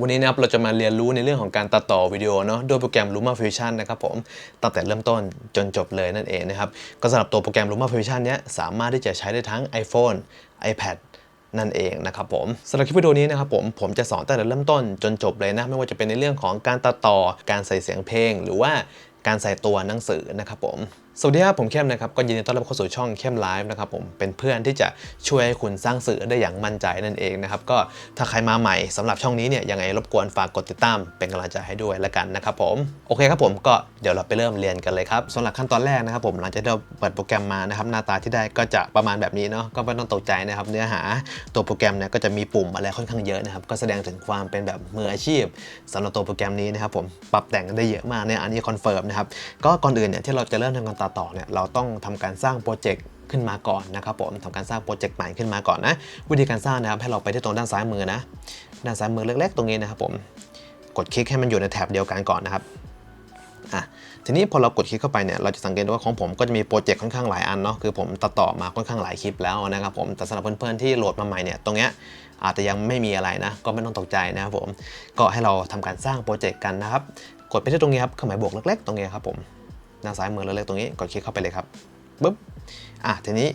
วันนี้นะครับเราจะมาเรียนรู้ในเรื่องของการตัดต่อวิดีโอเนาะด้วยโปรแกรม Luma Fusion นะครับผมตั้งแต่เริ่มต้นจนจบเลยนั่นเองนะครับ ก็สำหรับตัวโปรแกรม Luma Fusion เนี้ยสามารถที่จะใช้ได้ทั้ง iPhone iPad นั่นเองนะครับผมสำหรับคลิปวิดีโอนี้นะครับผมผมจะสอนตั้งแต่เริ่มต้นจนจบเลยนะ ไม่ว่าจะเป็นในเรื่องของการตัดต่อการใส่เสียงเพลง หรือว่าการใส่ตัวหนังสือนะครับผม สวัสดีครับผมเข้มนะครับก็ยินดีต้อนรับเข้าสู่ช่องเข้มไลฟ์นะครับผมเป็นเพื่อนที่จะช่วยให้คุณสร้างสื่อได้อย่างมั่นใจนั่นเองนะครับก็ถ้าใครมาใหม่สำหรับช่องนี้เนี่ยยังไงรบกวนฝากกดติดตามเป็นกำลังใจให้ด้วยละกันนะครับผมโอเคครับผมก็เดี๋ยวเราไปเริ่มเรียนกันเลยครับสำหรับขั้นตอนแรกนะครับผมหลังจากเราเปิดโปรแกรมมานะครับหน้าตาที่ได้ก็จะประมาณแบบนี้เนาะก็ไม่ต้องตกใจนะครับเนื้อหาตัวโปรแกรมเนี่ยก็จะมีปุ่มอะไรค่อนข้างเยอะนะครับก็แสดงถึงความเป็นแบบมืออาชีพสำหรับตัวโปรแกรมนี้นะครับผมปรับแต่งได้เยอะมากเนี่ยอันนี้คอนเฟิร์มนะครับก็ก่อนอื่นเนี่ยที่เราจะเริ่มทำการ์ต่อเนี่ยเราต้องทำการสร้างโปรเจกต์ขึ้นมาก่อนนะครับผมทำการสร้างโปรเจกต์ใหม่ขึ้นมาก่อนนะ วิธีการสร้างนะครับให้เราไปที่ตรงด้านซ้ายมือนะ ด้านซ้ายมือเล็ก ๆ ตรงนี้นะครับผมกดคลิกให้มันอยู่ในแถบเดียวกันก่อนนะครับอะทีนี้พอเรากดคลิกเข้าไปเนี่ยเราจะสังเกตว่าของผมก็จะมีโปรเจกต์ค่อนข้างหลายอันเนาะคือผมตัดต่อมาค่อนข้างหลายคลิปแล้วนะครับผมแต่สำหรับเพื่อนๆที่โหลดมาใหม่เนี่ยตรงเนี้ยอาจจะยังไม่มีอะไรนะ ก็ไม่ต้องตกใจนะครับผมก็ให้เราทำการสร้างโปรเจกต์กันนะครับกดไปที่ตรงนี้ครับเครื่องหมายบวกเล็กๆ ตรงนี้ครับผม หน้าซ้ายมือเล็กตรงนี้กดคลิกเข้าไปเลยครับปุ๊บอะทีนี้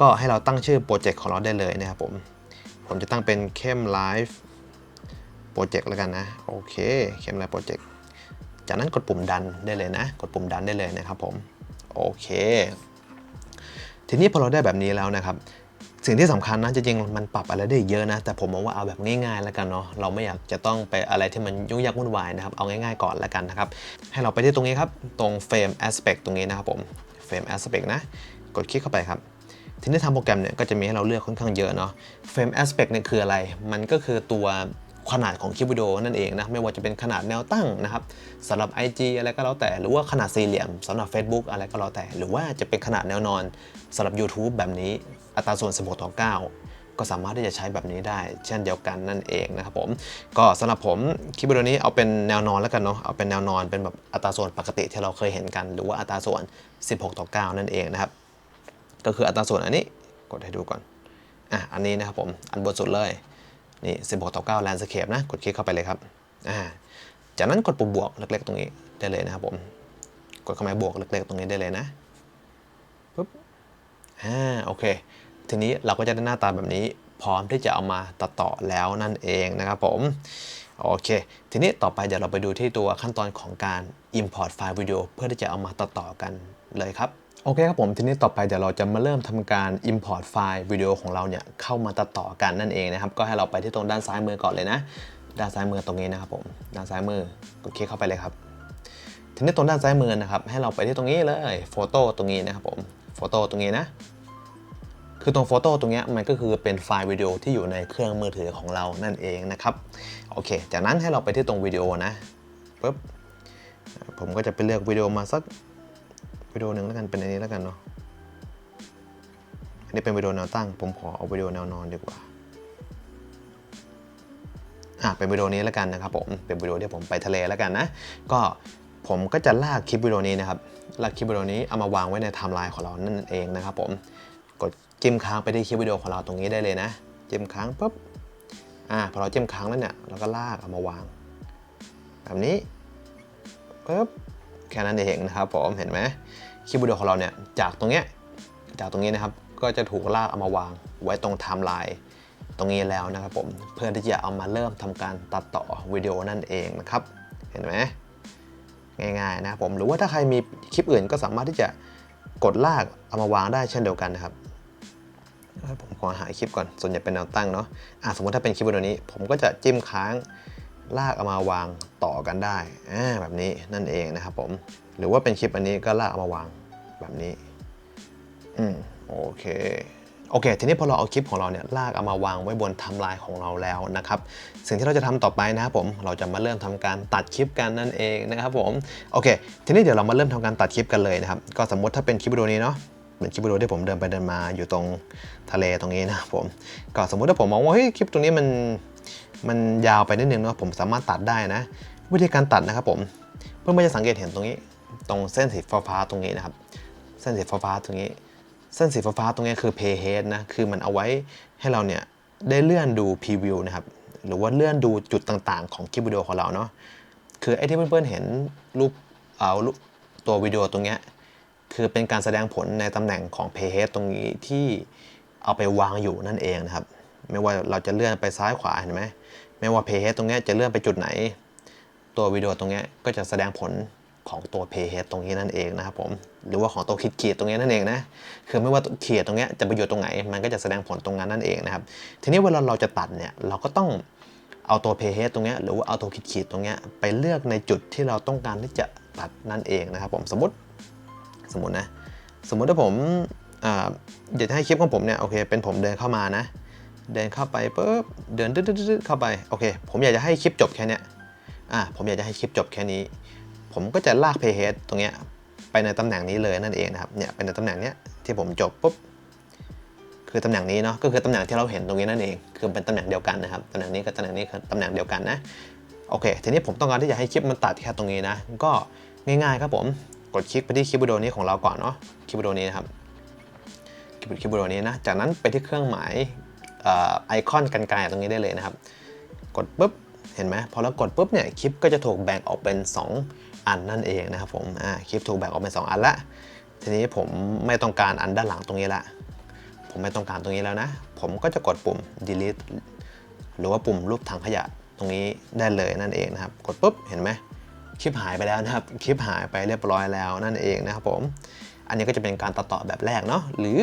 ก็ให้เราตั้งชื่อโปรเจกต์ของเราได้เลยนะครับผมผมจะตั้งเป็นเข้มไลฟ์โปรเจกต์แล้วกันนะโอเคเข้มไลฟ์โปรเจกต์จากนั้นกดปุ่มดันได้เลยนะ กดปุ่มดันได้เลยนะครับผมโอเค ทีนี้พอเราได้แบบนี้แล้วนะครับ สิ่งที่สำคัญนะจริงๆมันปรับอะไรได้เยอะนะ แต่ผมมองว่าเอาแบบง่ายๆแล้วกันเนาะเราไม่อยากจะต้องไปอะไรที่มันยุ่งยากวุ่นวายนะครับเอาง่ายๆก่อนแล้วกันนะครับ ให้เราไปที่ตรงนี้ครับ ตรง frame aspect ตรงนี้นะครับผม frame aspect นะ กดคลิกเข้าไปครับทีนี้ทำโปรแกรมเนี่ยก็จะมีให้เราเลือกค่อนข้างเยอะเนาะ frame aspect เนี่ยคืออะไร มันก็คือตัวขนาดของคลิปวิดีโอนั่นเองนะไม่ว่าจะเป็นขนาดแนวตั้งนะครับสำหรับ IG อะไรก็แล้วแต่ หรือว่าขนาดสี่เหลี่ยมสำหรับ Facebook อะไรก็แล้วแต่ หรือว่าจะเป็นขนาดแนวนอนสำหรับ YouTube แบบนี้ อัตราส่วน 16 ต่อ 9 ก็สามารถที่จะใช้แบบนี้ได้ เช่นเดียวกันนั่นเองนะครับผมก็สำหรับผมคลิปวิดีโอนี้เอาเป็นแนวนอนแล้วกันเนาะเอาเป็นแนวนอนเป็นแบบอัตราส่วนปกติที่เราเคยเห็นกัน หรือว่าอัตราส่วน 16 ต่อ 9 นั่นเองนะครับก็คืออัตราส่วนอันนี้กดให้ดูก่อนอะอันนี้นะครับผมอันบนสุดเลยนี่ 16 ต่อ 9 landscape นะ กดคลิกเข้าไปเลยครับ อ่า จากนั้นกดปุ่มบวกเล็กๆ ตรงนี้ได้เลยนะครับผม กดเข้ามาบวกเล็กๆ ตรงนี้ได้เลยนะ อ่าโอเค ทีนี้เราก็จะได้หน้าตาแบบนี้ พร้อมที่จะเอามาตัดต่อแล้วนั่นเองนะครับผมโอเค ทีนี้ต่อไปเดี๋ยวเราไปดูที่ตัวขั้นตอนของการ import ไฟล์วิดีโอเพื่อที่จะเอามาตัดต่อกันเลยครับโอเคครับผมทีนี้ต่อไปเดี๋ยวเราจะมาเริ่มทำการ import ไฟล์วิดีโอของเราเนี่ยเข้ามาตัดต่อกันนั่นเองนะครับ ก็ให้เราไปที่ตรงด้านซ้ายมือก่อนเลยนะ ด้านซ้ายมือตรงนี้นะครับผม ด้านซ้ายมือกดคลิกเข้าไปเลยครับ ทีนี้ตรงด้านซ้ายมือนะครับ ให้เราไปที่ตรงนี้เลยโฟโต้ตรงนี้นะครับผมโฟโต้ตรงนี้นะ คือตรงโฟโต้ตรงนี้มันก็คือเป็นไฟล์วิดีโอที่อยู่ในเครื่องมือถือของเรานั่นเองนะครับโอเค จากนั้นให้เราไปที่ตรงวิดีโอนะปุ๊บผมก็จะไปเลือกวิดีโอมาสักวิดีโอหนึ่งแล้วกันเป็นอันนี้แล้วกันเนาะอันนี้เป็นวิดีโอแนวตั้ง ผมขอเอาวิดีโอแนวนอนดีกว่าอะเป็นวิดีโอนี้แล้วกันนะครับผมเป็นวิดีโอที่ผมไปทะเลแล้วกันนะก็ผมก็จะลากคลิปวิดีโอนี้นะครับลากคลิปวิดีโอนี้เอามาวางไว้ในไทม์ไลน์ของเรานั่นเองนะครับผม จิ้มค้างไปที่คลิปวิดีโอของเราตรงนี้ได้เลยนะ จิ้มค้างปุ๊บอ่าพอเราจิ้มค้างแล้วเนี่ยเราก็ลากเอามาวาง แบบนี้ปุ๊บแค่นั้นเองนะครับผมเห็นไหมคลิปวิดีโอของเราเนี่ยจากตรงเนี้ยจากตรงนี้นะครับก็จะถูกลากเอามาวาง ไว้ตรงไทม์ไลน์ตรงนี้แล้วนะครับผมเพื่อที่จะเอามาเริ่มทำการตัดต่อวิดีโอนั่นเองนะครับเห็นไหมง่ายๆนะครับผมหรือว่าถ้าใครมีคลิปอื่นก็สามารถที่จะกดลากเอามาวางได้เช่นเดียวกันนะครับ ผมขอหาคลิปก่อน ส่วนใหญ่เป็นแนวตั้งเนาะอะสมมติถ้าเป็นคลิปวิดีโอนี้ ผมก็จะจิ้มค้างลากเอามาวางต่อกันได้อ่าแบบนี้นั่นเองนะครับผม หรือว่าเป็นคลิปอันนี้ก็ลากเอามาวางแบบนี้ อืมโอเคโอเค ทีนี้พอเราเอาคลิปของเราเนี่ยลากเอามาวางไว้บนทม์ไลน์ของเราแล้วนะครับ สิ่งที่เราจะทำต่อไปนะครับผม เราจะมาเริ่มทำการตัดคลิปกันนั่นเองนะครับผม โอเค ทีนี้เดี๋ยวเรามาเริ่มทำการตัดคลิปกันเลยนะครับ ก็สมมติถ้าเป็นคลิปวิดีโอนี้เนาะ เป็นคลิปวิดีโอที่ผมเดินไปเดินมาอยู่ตรงทะเลตรงนี้นะครับผมก็สมมุติถ้าผมมองว่าเฮ้ยคลิปตรงนี้มันมันยาวไปนิดนึงเนาะผมสามารถตัดได้นะ วิธีการตัดนะครับผมเพื่อนๆจะสังเกตเห็นตรงนี้ ตรงเส้นสีฟ้าๆตรงนี้นะครับ เส้นสีฟ้าๆตรงนี้ เส้นสีฟ้าๆตรงนี้คือ pay head นะคือมันเอาไว้ให้เราเนี่ยได้เลื่อนดูพรีวิวนะครับหรือว่าเลื่อนดูจุดต่างๆ ของคลิปวิดีโอของเราเนาะคือไอ้ที่เพื่อนๆเห็นรูปเอารูปตัววิดีโอตรงเนี้ย คือเป็นการแสดงผลในตำแหน่งของ p a y h e a d ตรงนี้ที่เอาไปวางอยู่นั่นเองนะครับ ไม่ว่าเราจะเลื่อนไปซ้ายขวาเห็นไหมไม่ว่า p a y h e a d ตรงนี้จะเลื่อนไปจุดไหน ตัววิดีโอตรงนี้ก็จะแสดงผลของตัว p a y h e a d ตรงนี้นั่นเองนะครับผมหรือว่าของตัวขีดขีดตรงนี้นั่นเองนะคือไม่ว่าขีดตรงนี้จะไปอยู่ตรงไหน มันก็จะแสดงผลตรงนั้นนั่นเองนะครับทีนี้เวลาเราจะตัดเนี่ยเราก็ต้องเอาตัว p a y h e a d ตรงนี้หรือว่าเอาตัวขีดขีดตรงนี้ไปเลือกในจุดที่เราต้องการที่จะตัดนั่นเองนะครับผมสมมติ สมมตินะสมมติถ้าผมอยากจะให้คลิปของผมเนี่ยโอเคเป็นผมเดินเข้ามานะ เดินเข้าไปปุ๊บเดินดืดๆๆเข้าไปโอเค ผมอยากจะให้คลิปจบแค่นี้อะผมอยากจะให้คลิปจบแค่นี้ ผมก็จะลาก playhead ตรงเนี้ยไปในตำแหน่งนี้เลยนั่นเองนะครับเนี่ยเป็นในตำแหน่งเนี้ยที่ผมจบปุ๊บคือตำแหน่งนี้เนาะก็คือตำแหน่งที่เราเห็นตรงนี้นั่นเอง คือเป็นตำแหน่งเดียวกันนะครับตำแหน่งนี้กับตำแหน่งนี้คือตำแหน่งเดียวกันนะโอเค ทีนี้ผมต้องการที่จะให้คลิปมันตัดแค่ตรงนี้นะ ก็ง่ายๆครับผม กดคลิกไปที่คลิปวิดีโอนี้ของเราก่อนเนาะคลิปวิดีโอนี้นะครับคลิปคลิปวิดีโอนี้นะจากนั้นไปที่เครื่องหมายอไอคอนกันไกลตรงนี้ได้เลยนะครับ กดปุ๊บเห็นไหมพอเรากดปุ๊บเนี่ยคลิปก็จะถูกแบ่งออกเป็น 2 อันนั่นเองนะครับผมอ่าคลิปถูกแบ่งออกเป็น 2 อันละทีนี้ผมไม่ต้องการอันด้านหลังตรงนี้ละผมไม่ต้องการตรงนี้แล้วนะ ผมก็จะกดปุ่ม delete หรือว่าปุ่มรูปถังขยะตรงนี้ได้เลยนั่นเองนะครับ กดปุ๊บเห็นไหม คลิปหายไปแล้วนะครับ คลิปหายไปเรียบร้อยแล้วนั่นเองนะครับผม อันนี้ก็จะเป็นการตัดต่อแบบแรกเนาะ หรือ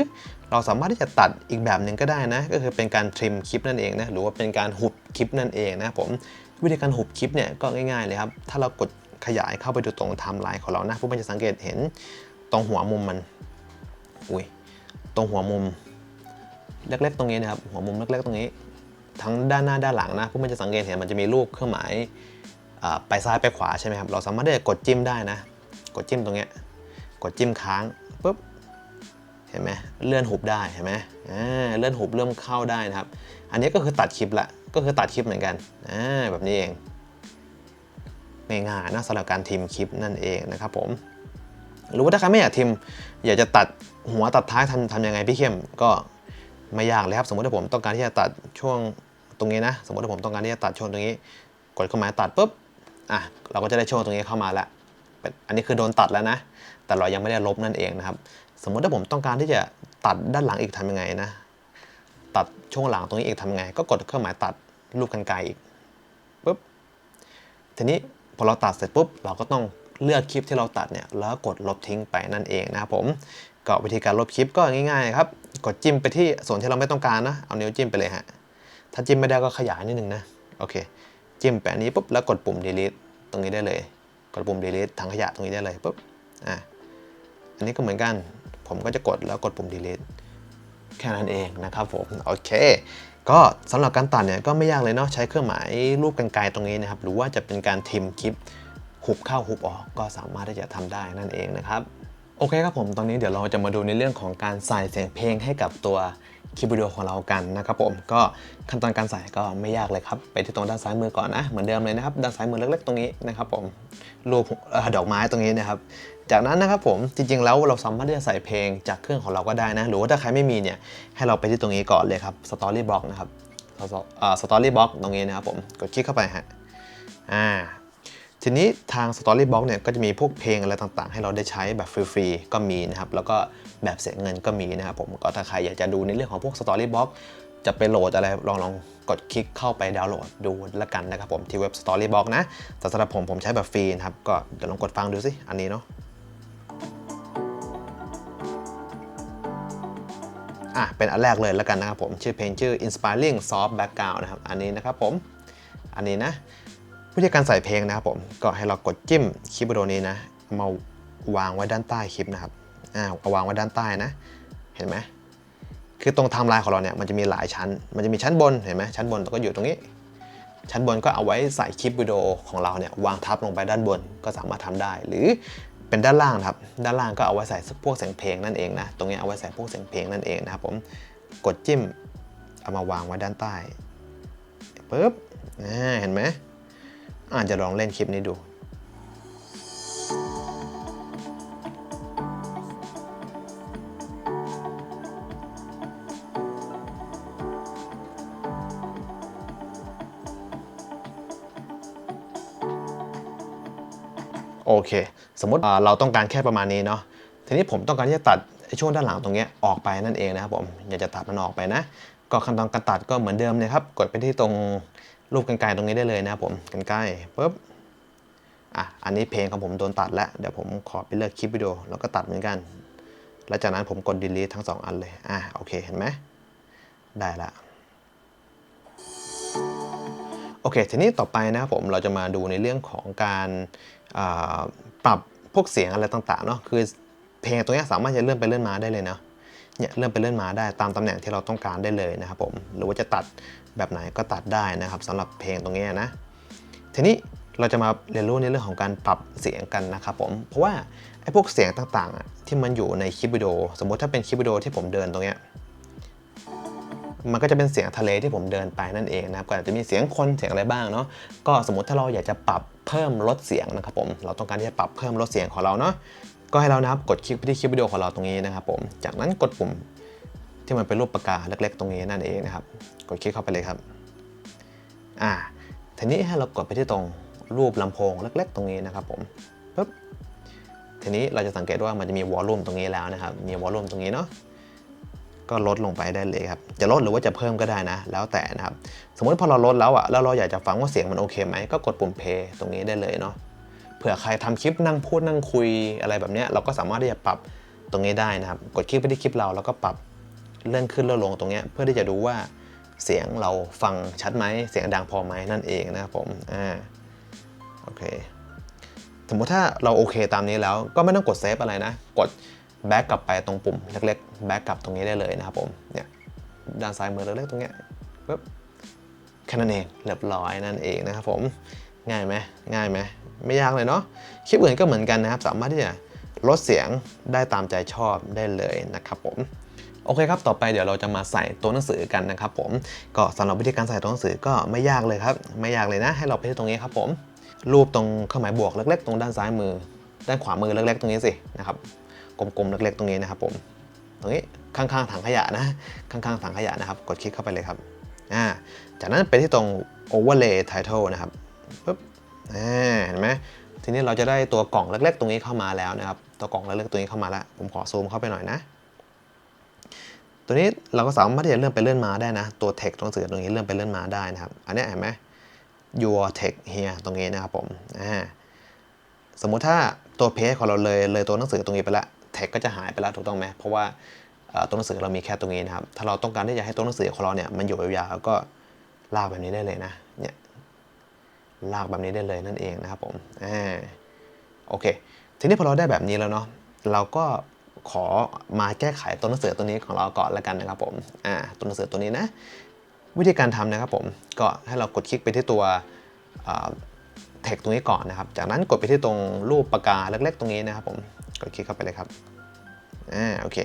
เราสามารถที่จะตัดอีกแบบหนึ่งก็ได้นะ ก็คือเป็นการทริมคลิปนั่นเองนะ หรือว่าเป็นการหุบคลิปนั่นเองนะครับผม วิธีการหุบคลิปเนี่ยก็ง่ายๆเลยครับ ถ้าเรากดขยายเข้าไปดูตรงไทม์ไลน์ของเรานะพวกมันจะสังเกตเห็นตรงหัวมุมมัน อุ้ย ตรงหัวมุมเล็กๆตรงนี้นะครับ หัวมุมเล็กๆตรงนี้ ทั้งด้านหน้าด้านหลังนะพวกมันจะสังเกตเห็นมันจะมีรูปเครื่องหมาย ไปซ้ายไปขวาใช่ไหมครับ เราสามารถที่จะกดจิ้มได้นะ กดจิ้มตรงเนี้ย กดจิ้มค้างปุ๊บ เห็นไหมเลื่อนหุบได้เห็นไหมเลื่อนหุบเริ่มเข้าได้นะครับ อันนี้ก็คือตัดคลิปละ ก็คือตัดคลิปเหมือนกันแบบนี้เองง่ายๆนะสำหรับการทิมคลิปนั่นเองนะครับผม หรือว่าถ้าใครไม่อยากทิม อยากจะตัดหัวตัดท้ายทำทำยังไงพี่เข้มก็ไม่ยากเลยครับ สมมติถ้าผมต้องการที่จะตัดช่วงตรงนี้นะ สมมติถ้าผมต้องการที่จะตัดช่วงตรงนี้ กดเครื่องหมายตัดปุ๊บ อะเราก็จะได้ช่วงตรงนี้เข้ามาแล้วอันนี้คือโดนตัดแล้วนะ แต่เรายังไม่ได้ลบนั่นเองนะครับ สมมุติถ้าผมต้องการที่จะตัดด้านหลังอีกทำยังไงนะ ตัดช่วงหลังตรงนี้อีกทำยังไง ก็กดเครื่องหมายตัดรูปกันไกลอีกปุ๊บ ทีนี้พอเราตัดเสร็จปุ๊บ เราก็ต้องเลือกคลิปที่เราตัดเนี่ย แล้วกดลบทิ้งไปนั่นเองนะครับผม ก็วิธีการลบคลิปก็ง่ายๆครับ กดจิ้มไปที่ส่วนที่เราไม่ต้องการนะ เอานิ้วจิ้มไปเลยฮะ ถ้าจิ้มไม่ได้ก็ขยายนิดนึงนะ โอเค จิ้มไปอันนี้ปุ๊บแล้วกดปุ่ม delete ตรงนี้ได้เลย กดปุ่ม delete ถังขยะตรงนี้ได้เลยปุ๊บอะอันนี้ก็เหมือนกัน ผมก็จะกดแล้วกดปุ่ม delete แค่นั้นเองนะครับผมโอเค ก็สำหรับการตัดเนี่ยก็ไม่ยากเลยเนาะใช้เครื่องหมายรูปกรรไกรตรงนี้นะครับ หรือว่าจะเป็นการทิมคลิปหุบเข้าหุบออกก็สามารถที่จะทำได้นั่นเองนะครับ โอเคครับผม ตอนนี้เดี๋ยวเราจะมาดูในเรื่องของการใส่เสียงเพลงให้กับตัวคลิปวิดีโอของเรากันนะครับผม ก็ขั้นตอนการใส่ก็ไม่ยากเลยครับ ไปที่ตรงด้านซ้ายมือก่อนนะ เหมือนเดิมเลยนะครับ ด้านซ้ายมือเล็กๆ ตรงนี้นะครับผม รูปดอกไม้ตรงนี้นะครับ จากนั้นนะครับผม จริงๆ แล้วเราสามารถที่จะใส่เพลงจากเครื่องของเราก็ได้นะ หรือว่าถ้าใครไม่มีเนี่ย ให้เราไปที่ตรงนี้ก่อนเลยครับ Storybox นะครับ Storybox ตรงนี้นะครับผม กดคลิกเข้าไปฮะ อ่า ทีนี้ทาง Storybox เนี่ยก็จะมีพวกเพลงอะไรต่างๆ ให้เราได้ใช้แบบฟรีๆก็มีนะครับแล้วก็แบบเสียเงินก็มีนะครับผมก็ถ้าใครอยากจะดูในเรื่องของพวก Storybox จะไปโหลดอะไรลองลองกดคลิกเข้าไปดาวน์โหลดดูแล้วกันนะครับผมที่เว็บ Storybox นะแต่สำหรับผมผมใช้แบบฟรีนะครับก็เดี๋ยวลองกดฟังดูสิอันนี้เนาะอะเป็นอันแรกเลยแล้วกันนะครับผมชื่อเพลงชื่อ inspiring soft background นะครับอันนี้นะครับผมอันนี้นะ วิธีการใส่เพลงนะครับผมก็ให้เรากดจิ้มคลิปวิดีโอนี้นะมาวางไว้ด้านใต้คลิปนะครับอ่าเอาวางไว้ด้านใต้นะ เห็นไหมคือตรงไทม์ไลน์ของเราเนี่ยมันจะมีหลายชั้น มันจะมีชั้นบนเห็นไหมชั้นบนก็อยู่ตรงนี้ ชั้นบนก็เอาไว้ใส่คลิปวิดีโอของเราเนี่ยวางทับลงไปด้านบนก็สามารถทำได้ หรือเป็นด้านล่างครับ ด้านล่างก็เอาไว้ใส่พวกเสียงเพลงนั่นเองนะ ตรงนี้เอาไว้ใส่พวกเสียงเพลงนั่นเองนะครับผม กดจิ้มเอามาวางไว้ด้านใต้ปุ๊บเห็นไหม อาจจะลองเล่นคลิปนี้ดูโอเค สมมติเราต้องการแค่ประมาณนี้เนาะ ทีนี้ผมต้องการที่จะตัดช่วงด้านหลังตรงนี้ออกไปนั่นเองนะครับผม อยากจะตัดมันออกไปนะ ก็ขั้นตอนการตัดก็เหมือนเดิมเลยครับ กดไปที่ตรง รูปกรรไกรตรงนี้ได้เลยนะครับผมกรรไกรปุ๊บอะอันนี้เพลงของผมโดนตัดแล้ว เดี๋ยวผมขอไปเลือกคลิปวิดีโอแล้วก็ตัดเหมือนกัน แล้วจากนั้นผมกด delete ทั้งสองอันเลยอะโอเคเห็นไหมได้ละโอเค ทีนี้ต่อไปนะครับผมเราจะมาดูในเรื่องของการาปรับพวกเสียงอะไรต่างๆเนาะคือเพลงตัวนี้สามารถจะเลื่อนไปเลื่อนมาได้เลยเนาะเนี่ยเลื่อนไปเลื่อนมาได้ตามตำแหน่งที่เราต้องการได้เลยนะครับผมหรือว่าจะตัด แบบไหนก็ตัดได้นะครับสำหรับเพลงตรงนี้นะ ทีนี้เราจะมาเรียนรู้ในเรื่องของการปรับเสียงกันนะครับผม เพราะว่าไอ้พวกเสียงต่างๆ ที่มันอยู่ในคลิปวิดีโอ สมมติถ้าเป็นคลิปวิดีโอที่ผมเดินตรงเนี้ย มันก็จะเป็นเสียงทะเลที่ผมเดินไปนั่นเองนะครับ ก็อาจจะมีเสียงคนเสียงอะไรบ้างเนาะ ก็สมมติถ้าเราอยากจะปรับเพิ่มลดเสียงนะครับผม เราต้องการที่จะปรับเพิ่มลดเสียงของเราเนาะ ก็ให้เรานะครับกดคลิกไปที่คลิปวิดีโอของเราตรงนี้นะครับผม จากนั้นกดปุ่ม ที่มันเป็นรูปปากกาเล็กๆ ตรงนี้นั่นเองนะครับ กดคลิกเข้าไปเลยครับ อ่า ทีนี้ให้เรากดไปที่ตรงรูปลำโพงเล็ก ๆ ตรงนี้นะครับผมปึ๊บ ทีนี้เราจะสังเกตว่ามันจะมีวอลลุ่มตรงนี้แล้วนะครับ มีวอลลุ่มตรงนี้เนาะ ก็ลดลงไปได้เลยครับ จะลดหรือว่าจะเพิ่มก็ได้นะ แล้วแต่นะครับ สมมติพอเราลดแล้วอะแล้วเราอยากจะฟังว่าเสียงมันโอเคไหม ก็กดปุ่มเพย์ตรงนี้ได้เลยเนาะ เผื่อใครทำคลิปนั่งพูดนั่งคุยอะไรแบบเนี้ย เราก็สามารถที่จะปรับตรงนี้ได้นะครับ กดคลิกไปที่คลิปเราแล้วก็ปรับ เลื่อนขึ้นเลื่อนลงตรงนี้เพื่อที่จะดูว่าเสียงเราฟังชัดไหมเสียงดังพอไหมนั่นเองนะครับผมอ่าโอเคสมมติถ้าเราโอเคตามนี้แล้วก็ไม่ต้องกดเซฟอะไรนะ กดแบ็กกลับไปตรงปุ่มเล็กๆแบ็กกลับตรงนี้ได้เลยนะครับผมเนี่ยด้านซ้ายมือเล็กๆตรงเนี้ยปึ๊บแค่นั้นเองเรียบร้อยนั่นเองนะครับผมง่ายไหมง่ายไหมไม่ยากเลยเนาะคลิปอื่นก็เหมือนกันนะครับ สามารถที่จะลดเสียงได้ตามใจชอบได้เลยนะครับผม โอเคครับต่อไปเดี๋ยวเราจะมาใส่ตัวหนังสือกันนะครับผมก็สำหรับวิธีการใส่ตัวหนังสือก็ไม่ยากเลยครับ ไม่ยากเลยนะ ให้เราไปที่ตรงนี้ครับผม รูปตรงเครื่องหมายบวกเล็กๆ ตรงด้านซ้ายมือ ด้านขวามือเล็กๆ ตรงนี้สินะครับกลมๆเล็กๆ ตรงนี้นะครับผมตรงนี้ข้างๆถังขยะนะ ข้างๆถังขยะนะครับ กดคลิกเข้าไปเลยครับอ่าจากนั้นไปที่ตรง overlay title นะครับปึ๊บอ่าเห็นไหมทีนี้เราจะได้ตัวกล่องเล็กๆ ตรงนี้เข้ามาแล้วนะครับ ตัวกล่องเล็กๆ ตรงนี้เข้ามาแล้ว ผมขอซูมเข้าไปหน่อยนะ ตัวนี้เราก็สามารถที่จะเลื่อนไปเลื่อนมาได้นะ ตัว text ตัวหนังสือตรงนี้เลื่อนไปเลื่อนมาได้นะครับ อันนี้เห็นไหม your text here ตรงนี้นะครับผมอ่าสมมุติถ้าตัวเพจของเราเลยเลยตัวหนังสือตรงนี้ไปล้วแท็กก็จะหายไปแล้วถูกต้องไหมเพราะว่าตัวหนังสือเรามีแค่ตรงนี้นะครับ ถ้าเราต้องการที่จะให้ตัวหนังสือของเราเนี่ยมันอยู่ยาวๆก็ลากแบบนี้ได้เลยนะ เนี่ย ลากแบบนี้ได้เลยนั่นเองนะครับผม อ่า โอเค ทีนี้พอเราได้แบบนี้แล้วเนาะ เราก็ ขอมาแก้ไขตัวหนังสือตัวนี้ของเราก่อนแล้วกันนะครับผมอ่าตัวหนังสือตัวนี้นะ วิธีการทำนะครับผมก็ให้เรากดคลิกไปที่ตัวอ่าแท็กตรงนี้ก่อนนะครับ จากนั้นกดไปที่ตรงรูปปากกาเล็กๆ ตรงนี้นะครับผมกดคลิกเข้าไปเลยครับอ่าโอเค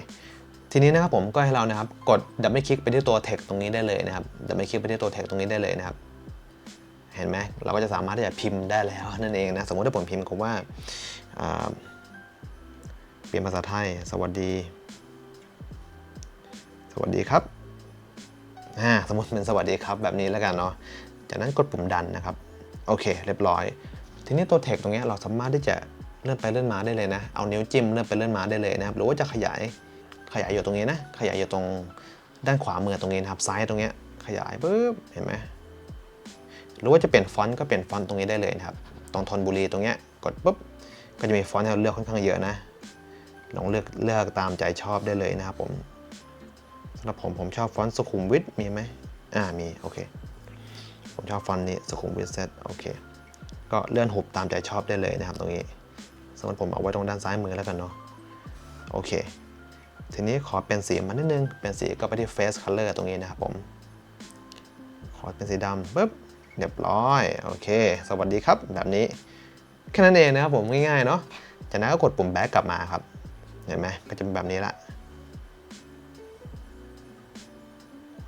ทีนี้นะครับผมก็ให้เรานะครับกดดับเบิลคลิกไปที่ตัวแท็กตรงนี้ได้เลยนะครับดับเบิลคลิกไปที่ตัวแท็กตรงนี้ได้เลยนะครับ เห็นไหมเราก็จะสามารถที่จะพิมพ์ได้แล้วนั่นเองนะสมมติถ้าผมพิมพ์คำว่าอ่า เปลี่ยนภาษาไทย สวัสดี สวัสดีครับอ่าสมมติเป็นสวัสดีครับแบบนี้แล้วกันเนาะ จากนั้นกดปุ่มดันนะครับ โอเค เรียบร้อย ทีนี้ตัว text ตรงนี้เราสามารถที่จะเลื่อนไปเลื่อนมาได้เลยนะ เอานิ้วจิ้มเลื่อนไปเลื่อนมาได้เลยนะครับ หรือว่าจะขยาย ขยายอยู่ตรงนี้นะ ขยายอยู่ตรงด้านขวามือตรงนี้นะครับ ซ้ายตรงนี้ขยายปุ๊บ เห็นไหมหรือว่าจะเปลี่ยนฟอนต์ก็เปลี่ยนฟอนต์ตรงนี้ได้เลยนะครับ ตรงทนบุรีตรงนี้กดปุ๊บ ก็จะมีฟอนต์ให้เราเลือกค่อนข้างเยอะนะ ลองเลือกเลือกตามใจชอบได้เลยนะครับผมสำหรับผมผมชอบฟอนต์สุขุมวิทมีไหมอ่ามีโอเคผมชอบฟอนต์นี้สุขุมวิทเซตโอเคก็เลื่อนหุบตามใจชอบได้เลยนะครับตรงนี้สมมติผมเอาไว้ตรงด้านซ้ายมือแล้วกันเนาะโอเค ทีนี้ขอเป็นสีมันนิดนึง เป็นสีก็ไปที่ face color ตรงนี้นะครับผม ขอเป็นสีดำปุ๊บเรียบร้อย โอเค สวัสดีครับ แบบนี้ แค่นั้นเองนะครับผมง่ายๆเนาะจากนั้นก็กดปุ่ม back กลับมาครับ เห็นไหมก็จะเป็นแบบนี้ละ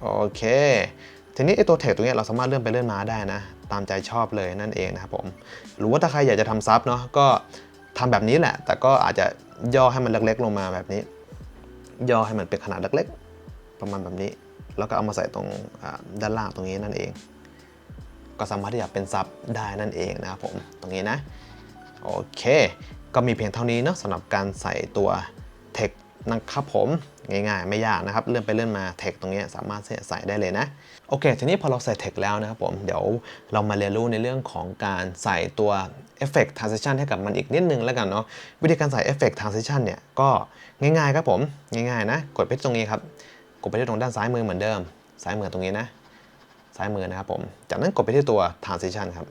โอเค ทีนี้ไอตัวเทคตรงนี้เราสามารถเลื่อนไปเลื่อนมาได้นะ ตามใจชอบเลยนั่นเองนะครับผม หรือว่าถ้าใครอยากจะทำซับเนาะก็ทำแบบนี้แหละ แต่ก็อาจจะย่อให้มันเล็กๆ ลงมาแบบนี้ ย่อให้มันเป็นขนาดเล็กๆ ประมาณแบบนี้ แล้วก็เอามาใส่ตรงด้านล่างตรงนี้นั่นเอง ก็สามารถที่จะเป็นซับได้นั่นเองนะครับผม ตรงนี้นะ โอเค ก็มีเพียงเท่านี้เนาะสำหรับการใส่ตัวเทคนะครับผมง่ายๆ ไม่ยากนะครับ เลื่อนไปเลื่อนมาเทคตรงนี้สามารถใส่ได้เลยนะ โอเค ทีนี้พอเราใส่เทคแล้วนะครับผม เดี๋ยวเรามาเรียนรู้ในเรื่องของการใส่ตัว Effect Transition ให้กับมันอีกนิดนึงแล้วกันเนาะวิธีการใส่ Effect Transition เนี่ยก็ง่ายๆครับผม ง่ายๆนะ กดไปที่ตรงนี้ครับ กดไปที่ตรงด้านซ้ายมือเหมือนเดิม ซ้ายมือตรงนี้นะ ซ้ายมือนะครับผม จากนั้นกดไปที่ตัว transition ครับ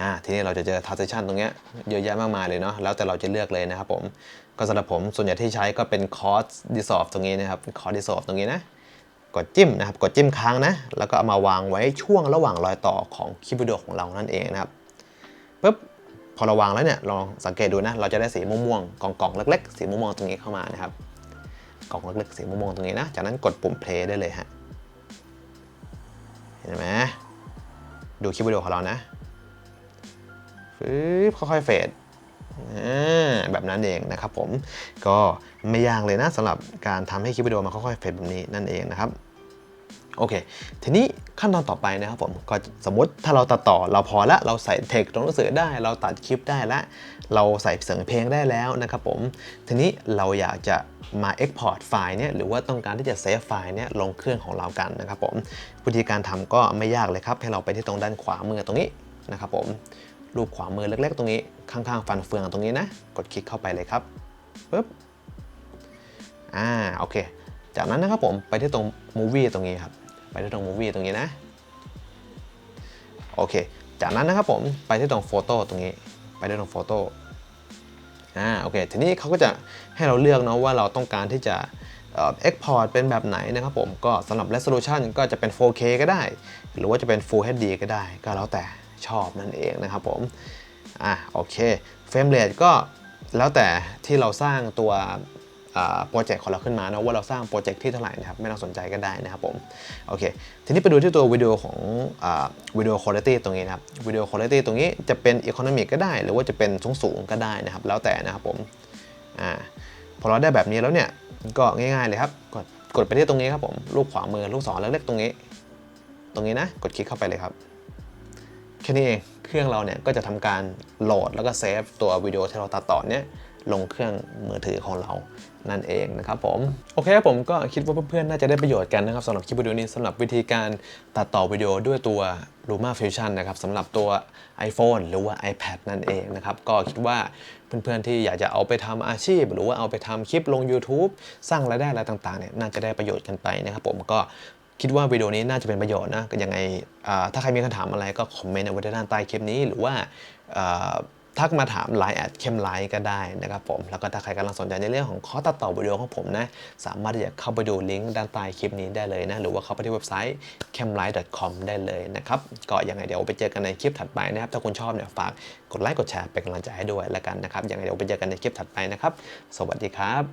อ่าทีนี้เราจะเจอ transition ตรงเนี้ยเยอะแยะมากมายเลยเนาะแล้วแต่เราจะเลือกเลยนะครับผมก็สำหรับผมส่วนใหญ่ที่ใช้ก็เป็น cross dissolve ตรงนี้นะครับ cross dissolve ตรงนี้นะกดจิ้มนะครับกดจิ้มค้างนะแล้วก็เอามาวางไว้ช่วงระหว่างรอยต่อของคลิปวิดีโอของเรานั่นเองนะครับปุ๊บพอเราวางแล้วเนี่ยลองสังเกตดูนะเราจะได้สีม่วงๆกล่องๆเล็ก ๆ สีม่วงๆตรงนี้เข้ามานะครับกล่องเล็กๆสีม่วงๆตรงนี้นะจากนั้นกดปุ่ม play ได้เลยฮะเห็นไหมดูคลิปวิดีโอของเรานะ ฟืบค่อยๆเฟดแบบนั้นเองนะครับผมก็ไม่ยากเลยนะสำหรับการทำให้คลิปวิดีโอมันค่อยๆเฟดแบบนี้นั่นเองนะครับโอเค ทีนี้ขั้นตอนต่อไปนะครับผม ก็สมมติถ้าเราตัดต่อเราพอละ เราใส่เทคตรงหนังสือได้ เราตัดคลิปได้ละเราใส่เสียงเพลงได้แล้วนะครับผม ทีนี้เราอยากจะมา Export ไฟล์เนี่ย หรือว่าต้องการที่จะเซฟไฟล์เนี่ยลงเครื่องของเรากันนะครับผม วิธีการทำก็ไม่ยากเลยครับ ให้เราไปที่ตรงด้านขวามือตรงนี้นะครับผม รูปขวามือเล็กๆ ตรงนี้ ข้างๆ ฟันเฟืองตรงนี้นะ กดคลิกเข้าไปเลยครับปึ๊บอ่าโอเค จากนั้นนะครับผมไปที่ตรง Movie ตรงนี้ครับ ไปที่ตรง Movie ตรงนี้นะ โอเค จากนั้นนะครับผมไปที่ตรงโฟโต้ตรงนี้ ไปที่ตรงโฟโต้อ่าโอเค ทีนี้เขาก็จะให้เราเลือกเนาะว่าเราต้องการที่จะเอ่อ export เป็นแบบไหนนะครับผม ก็สำหรับ resolution ก็จะเป็น 4K ก็ได้ หรือว่าจะเป็น Full HD ก็ได้ ก็แล้วแต่ ชอบนั่นเองนะครับผม อะโอเค frame rate ก็แล้วแต่ที่เราสร้างตัวโปรเจกต์ของเราขึ้นมานะว่าเราสร้างโปรเจกต์ที่เท่าไหร่นะครับไม่ต้องสนใจก็ได้นะครับผมโอเคทีนี้ไปดูที่ตัววิดีโอของวิดีโอคุณภาพตรงนี้นะครับวิดีโอคุณภาพตรงนี้จะเป็นอีโคโนมิกก็ได้ หรือว่าจะเป็นสูงสูงก็ได้นะครับ แล้วแต่นะครับผมอ่าพอเราได้แบบนี้แล้วเนี่ยก็ง่ายๆเลยครับกดกดไปที่ตรงนี้ครับผมรูปขวามือลูกศรเล็กๆตรงนี้ ตรงนี้นะกดคลิกเข้าไปเลยครับ แค่นี้เองเครื่องเราเนี่ยก็จะทำการโหลดแล้วก็เซฟตัววิดีโอที่เราตัดต่อเนี่ยลงเครื่องมือถือของเรานั่นเองนะครับผม โอเคครับผมก็คิดว่าเพื่อนๆ น่าจะได้ประโยชน์กันนะครับสำหรับคลิปวิดีโอนี้สำหรับวิธีการตัดต่อวิดีโอด้วยตัว Luma Fusion นะครับสำหรับตัว iPhone หรือว่า iPad นั่นเองนะครับ ก็คิดว่าเพื่อนๆ ที่อยากจะเอาไปทำอาชีพ หรือว่าเอาไปทำคลิปลง YouTube สร้างรายได้อะไรต่างๆเนี่ยน่าจะได้ประโยชน์กันไปนะครับผมก็ คิดว่าวิดีโอนี้น่าจะเป็นประโยชน์นะก็ยังไงถ้าใครมีคำถามอะไรก็คอมเมนต์เอาไว้ด้านใต้คลิปนี้ หรือว่าทักมาถามไลน์แอดเข้มไลน์ก็ได้นะครับผม แล้วก็ถ้าใครกำลังสนใจในเรื่องของคอร์สตัดต่อวิดีโอของผมนะ สามารถที่จะเข้าไปดูลิงก์ด้านใต้คลิปนี้ได้เลยนะ หรือว่าเข้าไปที่เว็บไซต์ c a m l i g h t c o m ได้เลยนะครับ ก็ยังไงเดี๋ยวไปเจอกันในคลิปถัดไปนะครับ ถ้าคุณชอบเนี่ยฝากกดไลค์กดแชร์เป็นกำลังใจให้ด้วยแล้วกันนะครับ ยังไงเดี๋ยวไปเจอกันในคลิปถัดไปนะครับ สวัสดีครับ